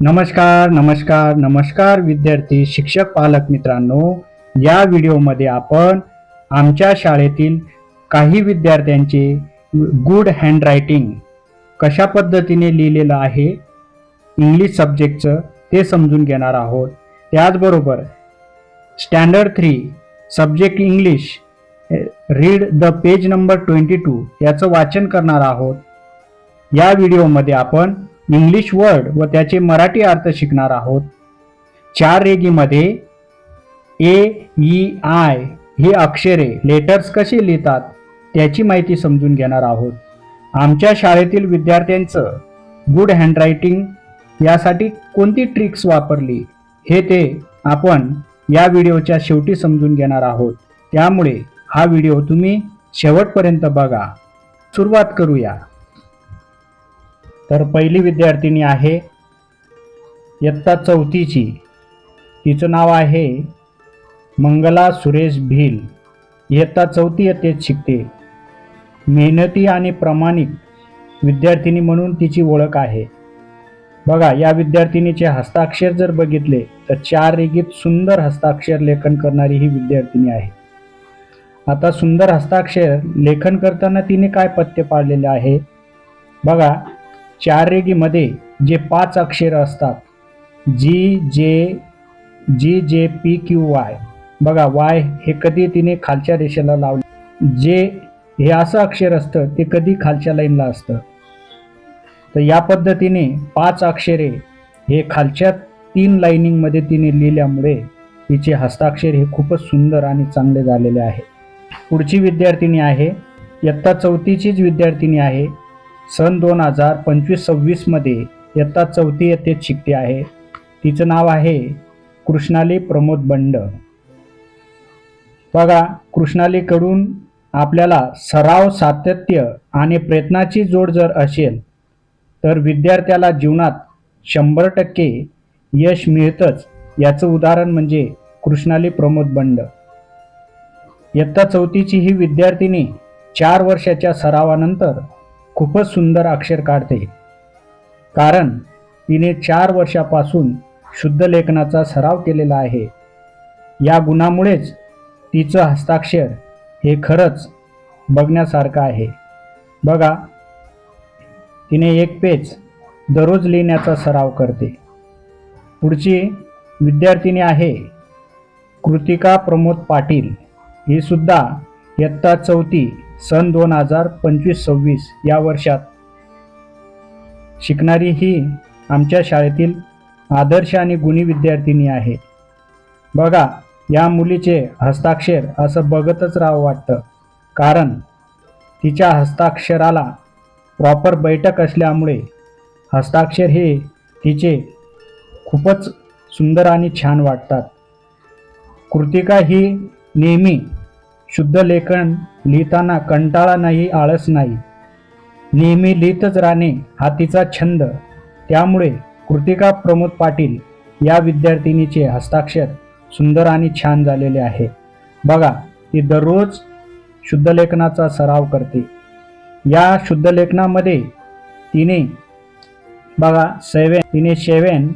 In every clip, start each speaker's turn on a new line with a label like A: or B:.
A: नमस्कार नमस्कार नमस्कार विद्यार्थी शिक्षक पालक मित्रांनो. या व्हिडिओमध्ये आपण आमच्या शाळेतील काही विद्यार्थ्यांचे गुड हँडरायटिंग कशा पद्धतीने लिहिलेलं आहे इंग्लिश सब्जेक्टचं ते समजून घेणार आहोत. त्याचबरोबर standard three subject English read the page number twenty two याचं वाचन करणार आहोत. या व्हिडिओमध्ये आपण इंग्लिश वर्ड व त्याचे मराठी अर्थ शिकणार आहोत. चार रेगीमध्ये ए ई e, आय ही अक्षरे लेटर्स कसे लिहितात त्याची माहिती समजून घेणार आहोत. आमच्या शाळेतील विद्यार्थ्यांचं गुड हँडरायटिंग यासाठी कोणती ट्रिक्स वापरली हे ते आपण या व्हिडिओच्या शेवटी समजून घेणार आहोत. त्यामुळे हा व्हिडिओ तुम्ही शेवटपर्यंत बघा. सुरुवात करूया. तर पहिली विद्यार्थिनी आहे इयत्ता चौथीची. तिचं नाव आहे मंगला सुरेश भील. इयत्ता चौथी इयत्तेत शिकते. मेहनती आणि प्रामाणिक विद्यार्थिनी म्हणून तिची ओळख आहे. बघा या विद्यार्थिनीचे हस्ताक्षर जर बघितले तर चार रेगीत सुंदर हस्ताक्षर लेखन करणारी ही विद्यार्थिनी आहे. आता सुंदर हस्ताक्षर लेखन करताना तिने काय पत्ते पाडलेले आहे? बघा चार रेगीमध्ये जे पाच अक्षर असतात G J G J P Q Y. बघा वाय हे कधी तिने खालच्या रेषेला लावले? जे हे असं अक्षर असतं ते कधी खालच्या लाईनला असतं? तर या पद्धतीने पाच अक्षरे हे खालच्या तीन लाईनिंगमध्ये तिने लिहिल्यामुळे तिचे हस्ताक्षर हे खूपच सुंदर आणि चांगले झालेले आहे. पुढची विद्यार्थिनी आहे इयत्ता चौथीचीच विद्यार्थिनी आहे सन दोन हजार पंचवीस सव्वीसमध्ये इयत्ता चौथी येथेच शिकते आहे. तिचं नाव आहे कृष्णाली प्रमोद बंड. बघा कृष्णालीकडून आपल्याला सराव सातत्य आणि प्रयत्नाची जोड जर असेल तर विद्यार्थ्याला जीवनात शंभर टक्के यश मिळतंच. याचं उदाहरण म्हणजे कृष्णाली प्रमोद बंड. इयत्ता चौथीची ही विद्यार्थिनी चार वर्षाच्या सरावानंतर खूपच सुंदर अक्षर काढते. कारण तिने चार वर्षापासून शुद्ध लेखनाचा सराव केलेला आहे. या गुणामुळेच तिचं हस्ताक्षर हे खरंच बघण्यासारखं आहे. बघा तिने एक पेज दररोज लिहिण्याचा सराव करते. पुढची विद्यार्थिनी आहे कृतिका प्रमोद पाटील. ही सुद्धा इयत्ता चौथी सन दोन हजार पंचवीस सव्वीस या वर्षात. शिकणारी ही आमच्या शाळेतील आदर्श आणि गुणी विद्यार्थिनी आहे. बघा या मुलीचे हस्ताक्षर असं बघतच राहावं वाटतं. कारण तिच्या हस्ताक्षराला प्रॉपर बैठक असल्यामुळे हस्ताक्षर हे तिचे खूपच सुंदर आणि छान वाटतात. कृतिका ही नेहमी शुद्ध लेखन लिहिताना कंटाळा नाही आळस नाही. नेहमी लिहितच राहणे हा तिचा छंद. त्यामुळे कृतिका प्रमोद पाटील या विद्यार्थिनीचे हस्ताक्षर सुंदर आणि छान झालेले आहे. बघा ती दररोज शुद्धलेखनाचा सराव करते. या शुद्धलेखनामध्ये तिने बघा सेवन तिने सेवन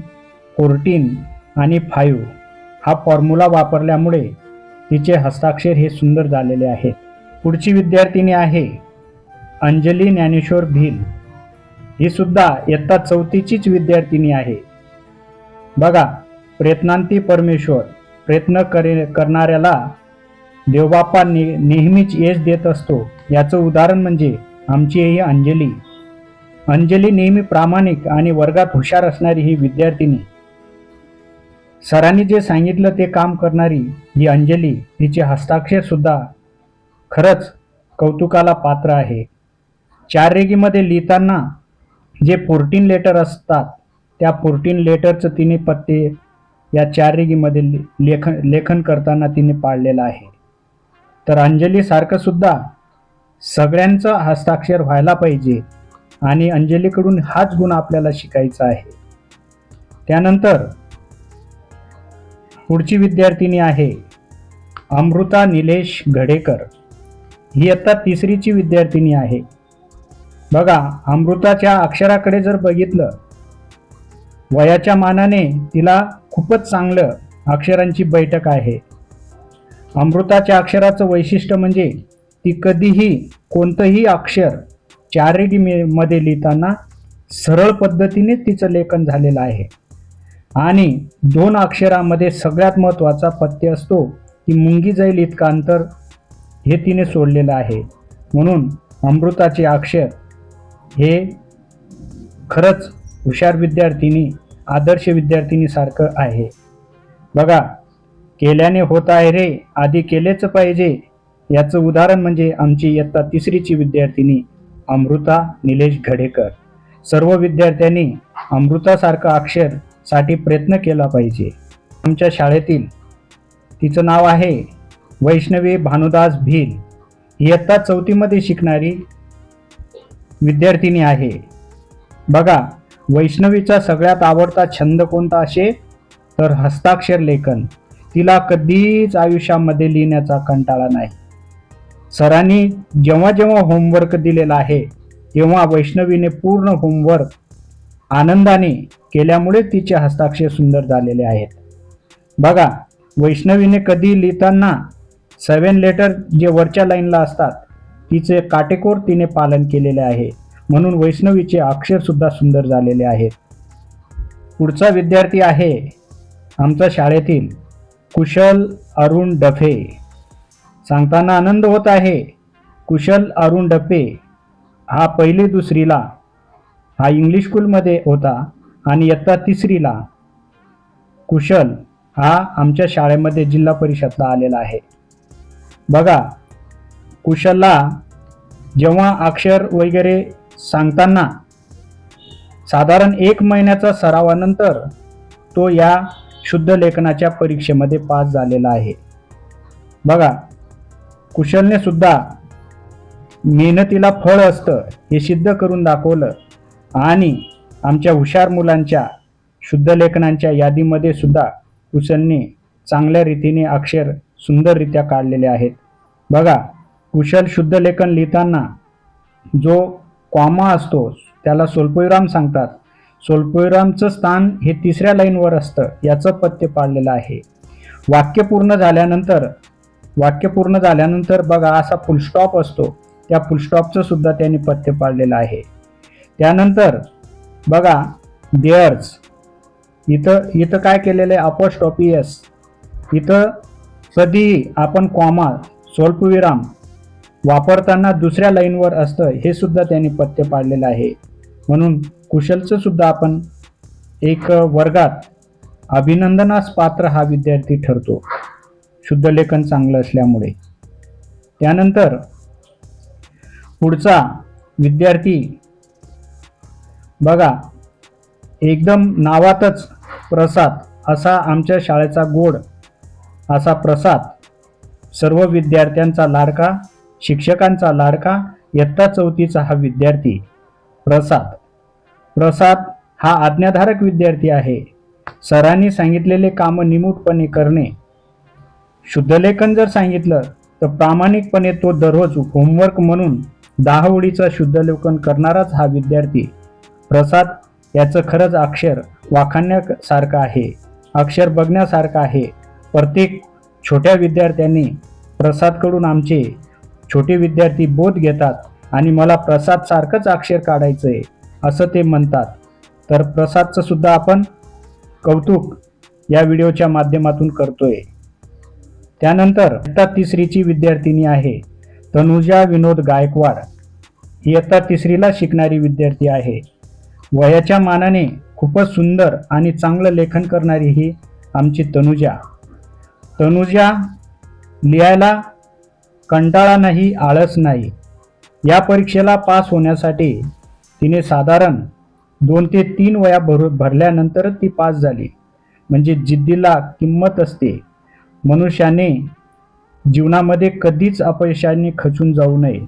A: फोर्टीन आणि फाईव्ह हा फॉर्म्युला वापरल्यामुळे तिचे हस्ताक्षर हे सुंदर झालेले आहे पुढची विद्यार्थिनी आहे अंजली ज्ञानेश्वर भील. ही सुद्धा इयत्ता चौथीचीच विद्यार्थिनी आहे. बघा प्रयत्नांती परमेश्वर प्रयत्न करे करणाऱ्याला देवबाप्पा ने नेहमीच यश देत असतो. याचं उदाहरण म्हणजे आमची ही अंजली. अंजली नेहमी प्रामाणिक आणि वर्गात हुशार असणारी ही विद्यार्थिनी. सरांनी जे सांगितलं ते काम करणारी ही अंजली हिचे हस्ताक्षरसुद्धा खरंच कौतुकाला पात्र आहे. चार रेगीमध्ये लिहिताना जे फोर्टीन लेटर असतात त्या फोर्टीन लेटरचं तिने पत्ते या चार रेगीमध्ये लेखन लेखन करताना तिने पाळलेलं आहे. तर अंजलीसारखं सुद्धा सगळ्यांचं हस्ताक्षर व्हायला पाहिजे आणि अंजलीकडून हाच गुण आपल्याला शिकायचा आहे. त्यानंतर पुढची विद्यार्थिनी आहे अमृता निलेश घडेकर. ही आता तिसरीची विद्यार्थिनी आहे. बघा अमृताच्या अक्षराकडे जर बघितलं वयाच्या मानाने तिला खूपच चांगलं अक्षरांची बैठक आहे. अमृताच्या अक्षराचं वैशिष्ट्य म्हणजे ती कधीही कोणतंही अक्षर चाररेगी मध्ये लिहिताना सरळ पद्धतीने तिचं लेखन झालेलं आहे. आणि दोन अक्षरामध्ये सगळ्यात महत्त्वाचा पत्ते असतो की मुंगी जाईल इतका अंतर हे तिने सोडलेलं आहे. म्हणून अमृताचे अक्षर हे खरंच हुशार विद्यार्थिनी आदर्श विद्यार्थिनीसारखं आहे. बघा केल्याने होत आहे रे आधी केलेच पाहिजे. याचं उदाहरण म्हणजे आमची इयत्ता तिसरीची विद्यार्थिनी अमृता निलेश घडेकर. सर्व विद्यार्थ्यांनी अमृतासारखं अक्षर साठी प्रयत्न केला पाहिजे. आमच्या शाळेतील तिचं नाव आहे वैष्णवी भानुदास भील. इयत्ता चौथीमध्ये शिकणारी विद्यार्थिनी आहे. बघा वैष्णवीचा सगळ्यात आवडता छंद कोणता असे? तर हस्ताक्षर लेखन. तिला कधीच आयुष्यामध्ये लिहिण्याचा कंटाळा नाही. सरांनी जेव्हा जेव्हा होमवर्क दिलेला आहे तेव्हा वैष्णवीने पूर्ण होमवर्क आनंदाने केल्यामुळे तिचे हस्ताक्षर सुंदर झालेले आहेत. बघा वैष्णवीने कधी लिहिताना सेवन लेटर जे वरच्या लाईनला असतात तिचे काटेकोर तिने पालन केलेले आहे. म्हणून वैष्णवीचे अक्षरसुद्धा सुंदर झालेले आहेत. पुढचा विद्यार्थी आहे आमच्या शाळेतील कुशल अरुण डफे. सांगताना आनंद होत आहे कुशल अरुण डफे हा पहिली दुसरीला हा इंग्लिश स्कूलमध्ये होता आणि इयत्ता तिसरीला कुशल हा आमच्या शाळेमध्ये जिल्हा परिषदला आलेला आहे. बघा कुशलला जेव्हा अक्षर वगैरे सांगताना साधारण एक महिन्याचा सरावानंतर तो या शुद्ध लेखनाच्या परीक्षेमध्ये पास झालेला आहे. बघा कुशलने सुद्धा मेहनतीला फळ असतं हे सिद्ध करून दाखवलं. आणि आमच्या हुशार मुलांच्या शुद्धलेखनांच्या यादीमध्ये सुद्धा कुशलने चांगल्या रीतीने अक्षर सुंदररित्या काढलेले आहेत. बघा कुशल शुद्ध लेखन लिहिताना जो कॉमा असतो त्याला सोल्पोविराम सांगतात. सोल्पोविरामचं स्थान हे तिसऱ्या लाईनवर असतं याचं पत्ते पाडलेलं आहे. वाक्य पूर्ण झाल्यानंतर वाक्य पूर्ण झाल्यानंतर बघा असा फुलस्टॉप असतो. त्या फुलस्टॉपचं सुद्धा त्यांनी पथ्य पाडलेलं आहे. त्यानंतर बघा देअर्स इथं इथं काय केलेलं आहे? अपॉस्टॉपी इथं कधीही आपण कॉमा स्वल्पविराम वापरताना दुसऱ्या लाईनवर असतं हे सुद्धा त्यांनी पथ्य पाडलेलं आहे. म्हणून कुशलचं सुद्धा आपण एक वर्गात अभिनंदनास पात्र हा विद्यार्थी ठरतो. शुद्ध लेखन चांगलं असल्यामुळे. त्यानंतर पुढचा विद्यार्थी बघा एकदम नावातच प्रसाद असा आमच्या शाळेचा गोड असा प्रसाद. सर्व विद्यार्थ्यांचा लाडका शिक्षकांचा लाडका इयत्ता चौथीचा हा विद्यार्थी प्रसाद. प्रसाद हा आज्ञाधारक विद्यार्थी आहे. सरांनी सांगितलेले कामं निमूटपणे करणे. शुद्धलेखन जर सांगितलं तर प्रामाणिकपणे तो दररोज होमवर्क म्हणून दहा ओळीचं शुद्धलेखन करणाराच हा विद्यार्थी. प्रसाद याचं खरंच अक्षर वाखाणण्यासारखं आहे. अक्षर बघण्यासारखं आहे. प्रत्येक छोट्या विद्यार्थ्यांनी प्रसादकडून आमचे छोटे विद्यार्थी बोध घेतात आणि मला प्रसादसारखंच अक्षर काढायचं आहे असं ते म्हणतात. तर प्रसादचं सुद्धा आपण कौतुक या व्हिडिओच्या माध्यमातून करतोय. त्यानंतर इयत्ता तिसरीची विद्यार्थिनी आहे तनुजा विनोद गायकवाड. ही इयत्ता तिसरीला शिकणारी विद्यार्थी आहे. वयाच्या मानाने खूपच सुंदर आणि चांगलं लेखन करणारी ही आमची तनुजा. तनुजा लिहायला कंटाळा नाही आळस नाही. या परीक्षेला पास होण्यासाठी तिने साधारण दोन ते तीन वया भर भरल्यानंतरच ती पास झाली. म्हणजे जिद्दीला किंमत असते. मनुष्याने जीवनामध्ये कधीच अपयशाने खचून जाऊ नये.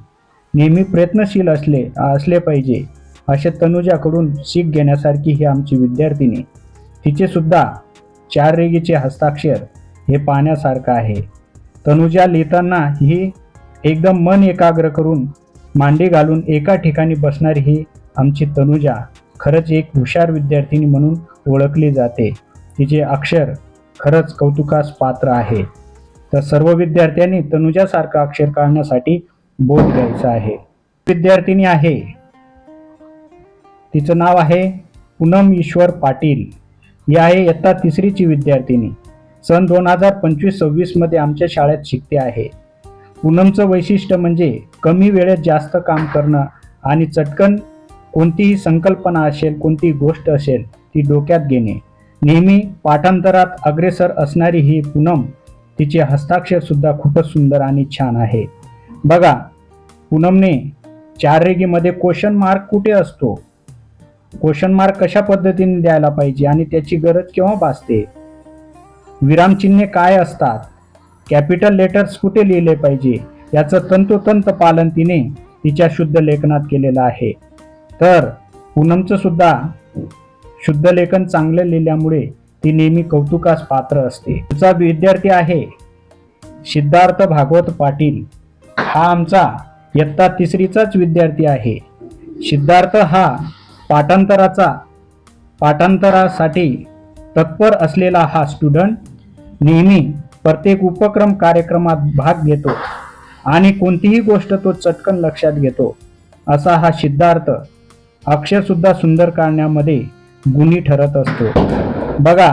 A: नेहमी प्रयत्नशील असले असले पाहिजे. असे तनुजाकडून शीख घेण्यासारखी ही आमची विद्यार्थिनी. तिचे सुद्धा चार रेगीचे हस्ताक्षर हे पाहण्यासारखं आहे. तनुजा लिहिताना ही एकदम मन एकाग्र करून मांडी घालून एका ठिकाणी बसणारी ही आमची तनुजा खरंच एक हुशार विद्यार्थिनी म्हणून ओळखली जाते. तिचे अक्षर खरंच कौतुकास पात्र आहे. तर सर्व विद्यार्थ्यांनी तनुजासारखं अक्षर काढण्यासाठी बोध घ्यायचा आहे. विद्यार्थिनी आहे. तिचं नाव आहे पूनम ईश्वर पाटील. ही आहे इयत्ता तिसरीची विद्यार्थिनी. सन दोन हजार पंचवीस सव्वीसमध्ये आमच्या शाळेत शिकते आहे. पूनमचं वैशिष्ट्य म्हणजे कमी वेळेत जास्त काम करणं आणि चटकन कोणतीही संकल्पना असेल कोणतीही गोष्ट असेल ती डोक्यात घेणे. नेहमी पाठांतरात अग्रेसर असणारी ही पूनम तिचे हस्ताक्षरसुद्धा खूपच सुंदर आणि छान आहे. बघा पूनमने चार रेगीमध्ये क्वेश्चन मार्क कुठे असतो? क्वेश्चन मार्क कशा पद्धतीने द्यायला पाहिजे आणि त्याची गरज केव्हा भासते? विरामचिन्हे काय असतात? कॅपिटल लेटर्स कुठे लिहिले पाहिजे? याचं तंतोतंत पालन तिने तिच्या शुद्ध लेखनात केलेलं आहे. तर पूनमचं सुद्धा शुद्ध लेखन चांगलं लिहिल्यामुळे ती नेहमी कौतुकास पात्र असते. तिचा विद्यार्थी आहे सिद्धार्थ भागवत पाटील. हा आमचा इयत्ता तिसरीचाच विद्यार्थी आहे. सिद्धार्थ हा पाठांतराचा पाठांतरासाठी तत्पर असलेला हा स्टुडंट नेहमी प्रत्येक उपक्रम कार्यक्रमात भाग घेतो आणि कोणतीही गोष्ट तो चटकन लक्षात घेतो असा हा सिद्धार्थ अक्षरसुद्धा सुंदर काढण्यामध्ये गुणी ठरत असतो. बघा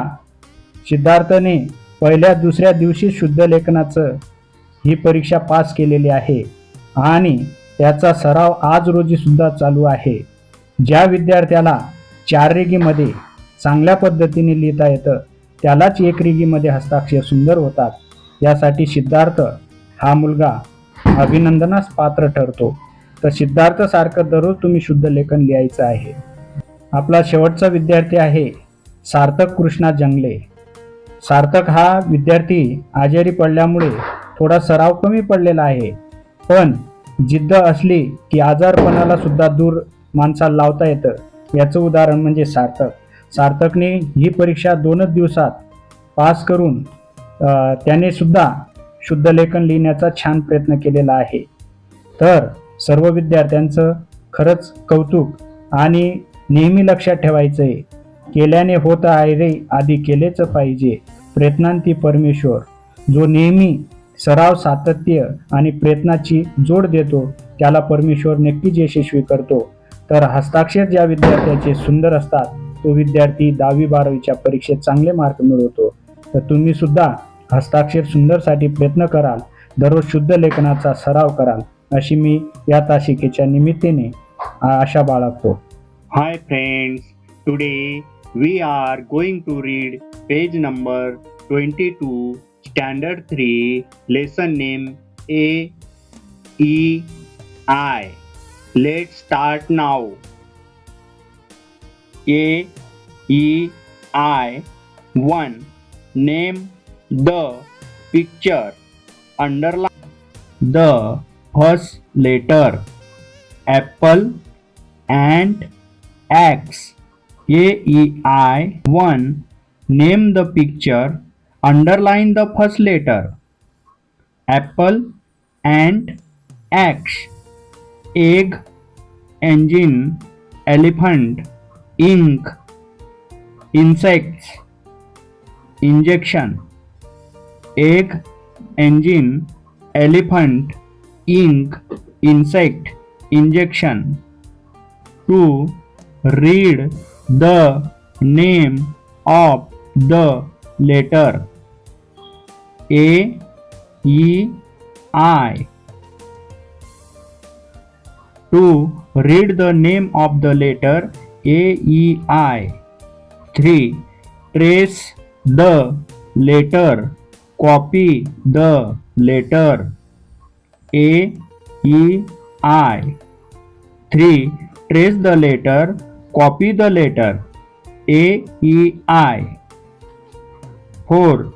A: सिद्धार्थने पहिल्या दुसऱ्या दिवशी शुद्ध लेखनाचं ही परीक्षा पास केलेली आहे आणि त्याचा सराव आज रोजी सुद्धा चालू आहे. ज्या विद्यार्थ्याला चार रेगीमध्ये चांगल्या पद्धतीने लिहिता येतं त्यालाच एक रेगीमध्ये हस्ताक्षर सुंदर होतात. यासाठी सिद्धार्थ हा मुलगा अभिनंदनास पात्र ठरतो. तर सिद्धार्थसारखं दररोज तुम्ही शुद्ध लेखन लिहायचं आहे. आपला शेवटचा विद्यार्थी आहे सार्थक कृष्णा जंगले. सार्थक हा विद्यार्थी आजारी पडल्यामुळे थोडा सराव कमी पडलेला आहे. पण जिद्द असली की आजारपणाला सुद्धा दूर माणसाला लावता येतं. याचं उदाहरण म्हणजे सार्थक. सार्थकने ही परीक्षा दोनच दिवसात पास करून त्याने सुद्धा शुद्ध लेखन लिहिण्याचा छान प्रयत्न केलेला आहे. तर सर्व विद्यार्थ्यांचं खरंच कौतुक आणि नेहमी लक्षात ठेवायचं आहे केल्याने होत आहे रे आधी केलेच पाहिजे. प्रयत्नांती परमेश्वर जो नेहमी सराव सातत्य आणि प्रयत्नाची जोड देतो त्याला परमेश्वर नक्कीच यशस्वी करतो. तर हस्ताक्षर ज्या विद्यार्थ्याचे सुंदर असतात तो विद्यार्थी दहावी बारावीच्या परीक्षेत चांगले मार्क मिळवतो. तर तुम्ही सुद्धा हस्ताक्षर सुंदरसाठी प्रयत्न कराल. दररोज शुद्ध लेखनाचा सराव कराल. अशी मी या तासिकेच्या निमित्ताने आशा बाळगतो.
B: Hi friends, today we are going to read page number 22, standard 3, lesson name A E I Let's start now. A E I 1. Name the picture. Underline the first letter. Apple and X. A E I 1. Name the picture. Underline the first letter. Apple and X. Egg, engine, elephant, ink, insects, injection. Egg, engine, elephant, ink, insect, injection. 2. Read the name of the letter A E I. 2. Read the name of the letter A E I. 3. Trace the letter. Copy the letter A E I. 3. Trace the letter. Copy the letter A E I. 4.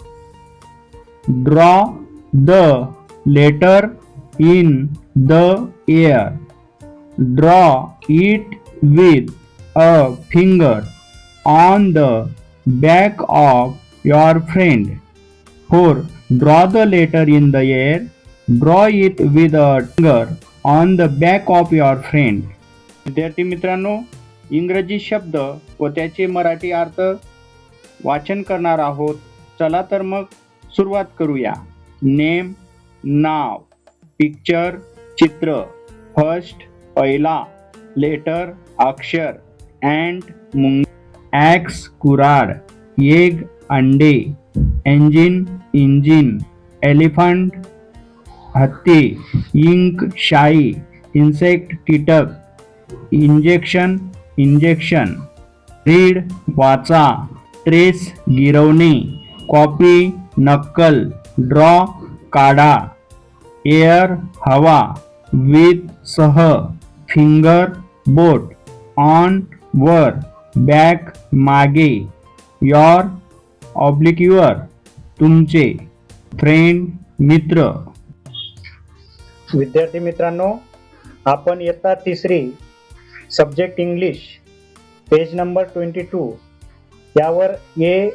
B: Draw the letter in the air. Draw it with a finger on the back of your friend. 4. Draw the letter in the air. Draw it with a finger on the back of your friend. विद्यार्थी मित्रांनो इंग्रजी शब्द व त्याचे मराठी अर्थ वाचन करणार आहोत चला तर मग सुरुवात करूया नेम नाव पिक्चर चित्र फर्स्ट पहिला लेटर अक्षर अँट मुंग ॲक्स कुराड एग अंडे एंजिन इंजिन एलिफंट हत्ती इंक शाई इन्सेक्ट कीटक इंजेक्शन इंजेक्शन. रीड वाचा ट्रेस गिरवणे कॉपी नक्कल ड्रॉ काढा. एअर हवा विथ सह. फिंगर बोट ऑन वर बॅक मागे. यॉर ऑब्लिक युअर तुमचे फ्रेंड मित्र.
A: विद्यार्थी मित्रांनो आपण इयत्ता तिसरी subject English page number twenty two यावर ए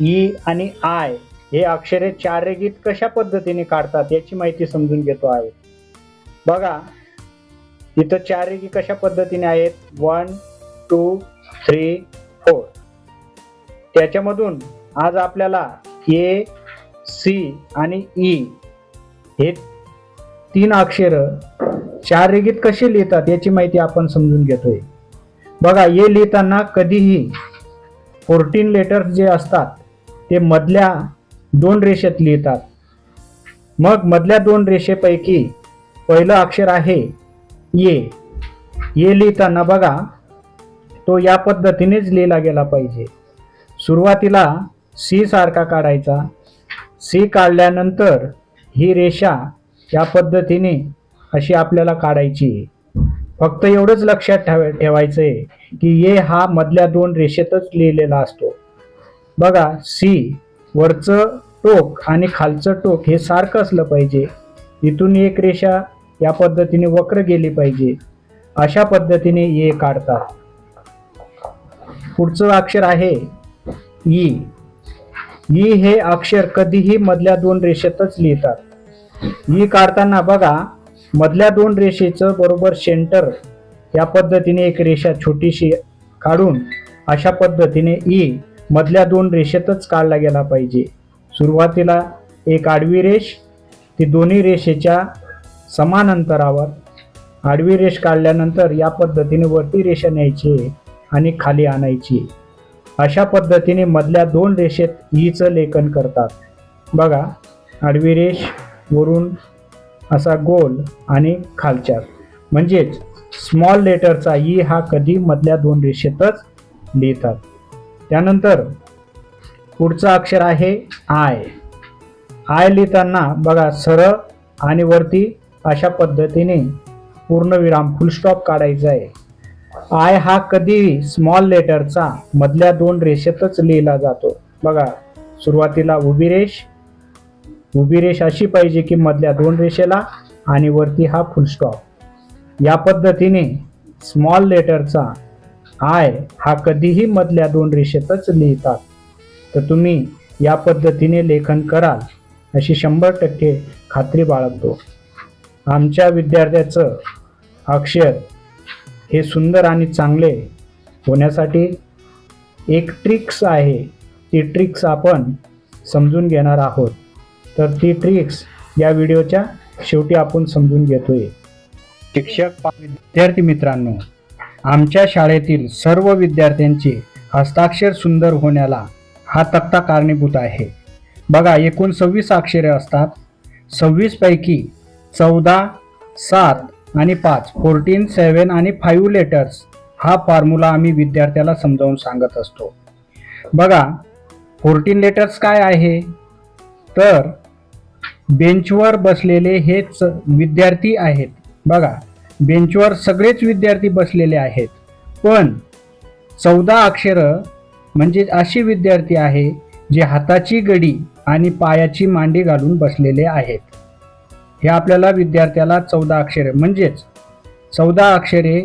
A: ई e आणि आय हे अक्षरे चार रेगीत कशा पद्धतीने काढतात याची माहिती समजून घेतो आहे. बघा इथं चार रेघी कशा पद्धतीने आहेत? वन टू थ्री फोर त्याच्यामधून आज आपल्याला ए सी आणि ई हे तीन अक्षर चार रेगीत कसे लिहितात याची माहिती आपण समजून घेतोय. बघा ये लिहिताना कधीही फोर्टीन लेटर्स जे असतात ते मधल्या दोन रेषेत लिहितात. मग मधल्या दोन रेषेपैकी पहिलं अक्षर आहे ये. ये लिहिताना बघा तो या पद्धतीनेच लिहिला गेला पाहिजे. सुरुवातीला सी सारखा काढायचा. सी काढल्यानंतर ही रेषा या पद्धतीने अशी आपल्याला काढायची. फक्त एवढंच लक्षात ठेव ठेवायचं आहे की ये हा मधल्या दोन रेषेतच लिहिलेला असतो. बघा सी वरचं टोक आणि खालचं टोक हे सारखं असलं पाहिजे. इथून एक रेषा या पद्धतीने वक्र गेली पाहिजे. अशा पद्धतीने ये काढतात. पुढचं अक्षर आहे ई. ई हे अक्षर कधीही मधल्या दोन रेषेतच लिहितात. ई काढताना बघा मधल्या दोन रेषेचं बरोबर सेंटर या पद्धतीने एक रेषा छोटीशी काढून अशा पद्धतीने ई मधल्या दोन रेषेतच काढला गेला पाहिजे. सुरुवातीला एक आडवी रेष ती दोन्ही रेषेच्या समान अंतरावर आडवी रेष काढल्यानंतर या पद्धतीने वरती रेषा न्यायची आणि खाली आणायची. अशा पद्धतीने मधल्या दोन रेषेत ईचं लेखन करतात. बघा आडवी रेष वरून असा गोल आणि खालच्या. म्हणजेच स्मॉल लेटरचा ई हा कधी मधल्या दोन रेषेतच लिहितात. त्यानंतर पुढचं अक्षर आहे आय आय लिहिताना बघा सरळ आणि वरती अशा पद्धतीने पूर्णविराम फुलस्टॉप काढायचा आहे. आय हा कधी स्मॉल लेटरचा मधल्या दोन रेषेतच लिहिला जातो. बघा सुरुवातीला उभी रेष उभी रेष अशी पाहिजे की मधल्या दोन रेषेला आणि वरती हा फुलस्टॉप या पद्धतीने स्मॉल लेटरचा आय हा कधीही मधल्या दोन रेषेतच लिहितात. तर तुम्ही या पद्धतीने लेखन कराल अशी शंभर टक्के खात्री बाळगतो. आमच्या विद्यार्थ्याचं अक्षर हे सुंदर आणि चांगले होण्यासाठी एक ट्रिक्स आहे. ती ट्रिक्स आपण समजून घेणार आहोत. तर ती ट्रिक्स या व्हिडिओच्या शेवटी आपण समजून घेतोय. शिक्षक विद्यार्थी मित्रांनो आमच्या शाळेतील सर्व विद्यार्थ्यांचे हस्ताक्षर सुंदर होण्याला हा तक्ता कारणीभूत आहे. बघा एकूण सव्वीस अक्षरे असतात. सव्वीसपैकी चौदा सात आणि पाच फोर्टीन सेवन आणि फाईव्ह लेटर्स हा फॉर्म्युला आम्ही विद्यार्थ्याला समजावून सांगत असतो. बघा फोर्टीन लेटर्स काय आहे? तर बेंचवर बसलेले हेच विद्यार्थी आहेत. बघा बेंचवर सगळेच विद्यार्थी बसलेले आहेत. पण चौदा अक्षरं म्हणजे अशी विद्यार्थी आहे जे हाताची गडी आणि पायाची मांडी घालून बसलेले आहेत. हे आपल्याला विद्यार्थ्याला चौदा अक्षरे म्हणजेच चौदा अक्षरे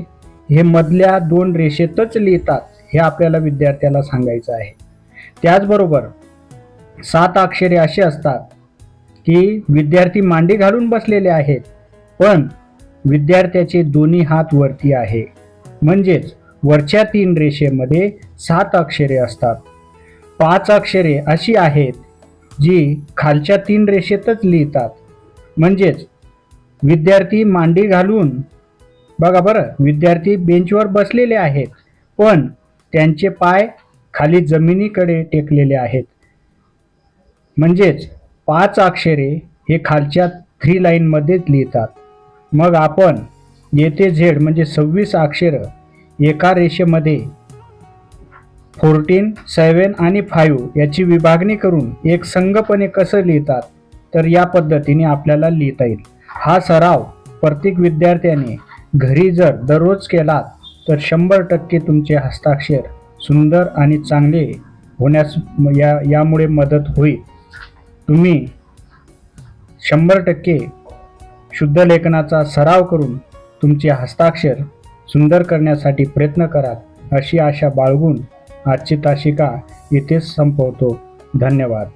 A: हे मधल्या दोन रेषेतच लिहितात हे आपल्याला विद्यार्थ्याला सांगायचं आहे. त्याचबरोबर सात अक्षरे अशी असतात की विद्यार्थी मांडी घालून बसलेले आहेत पण विद्यार्थ्याचे दोन्ही हात वरती आहे. म्हणजेच वरच्या तीन रेषेमध्ये सात अक्षरे असतात. पाच अक्षरे अशी आहेत जी खालच्या तीन रेषेतच लिहितात. म्हणजेच विद्यार्थी मांडी घालून बघा बरं विद्यार्थी बेंचवर बसलेले आहेत पण त्यांचे पाय खाली जमिनीकडे टेकलेले आहेत. म्हणजेच पाच अक्षरे हे खालच्या थ्री लाईनमध्येच लिहितात. मग आपण येथे झेड म्हणजे सव्वीस अक्षरं एका रेषेमध्ये फोर्टीन सेवन आणि फाईव्ह याची विभागणी करून एक संघपणे कसं लिहितात? तर या पद्धतीने आपल्याला लिहिता येईल. हा सराव प्रत्येक विद्यार्थ्याने घरी जर दररोज केला तर शंभर टक्के तुमचे हस्ताक्षर सुंदर आणि चांगले होण्यास या यामुळे मदत होईल. तुम्ही शंभर टक्के शुद्ध लेखनाचा सराव करून तुमचे हस्ताक्षर सुंदर करण्यासाठी प्रयत्न करा अशी आशा बाळगून आजची ताशिका इथेच संपवतो. धन्यवाद.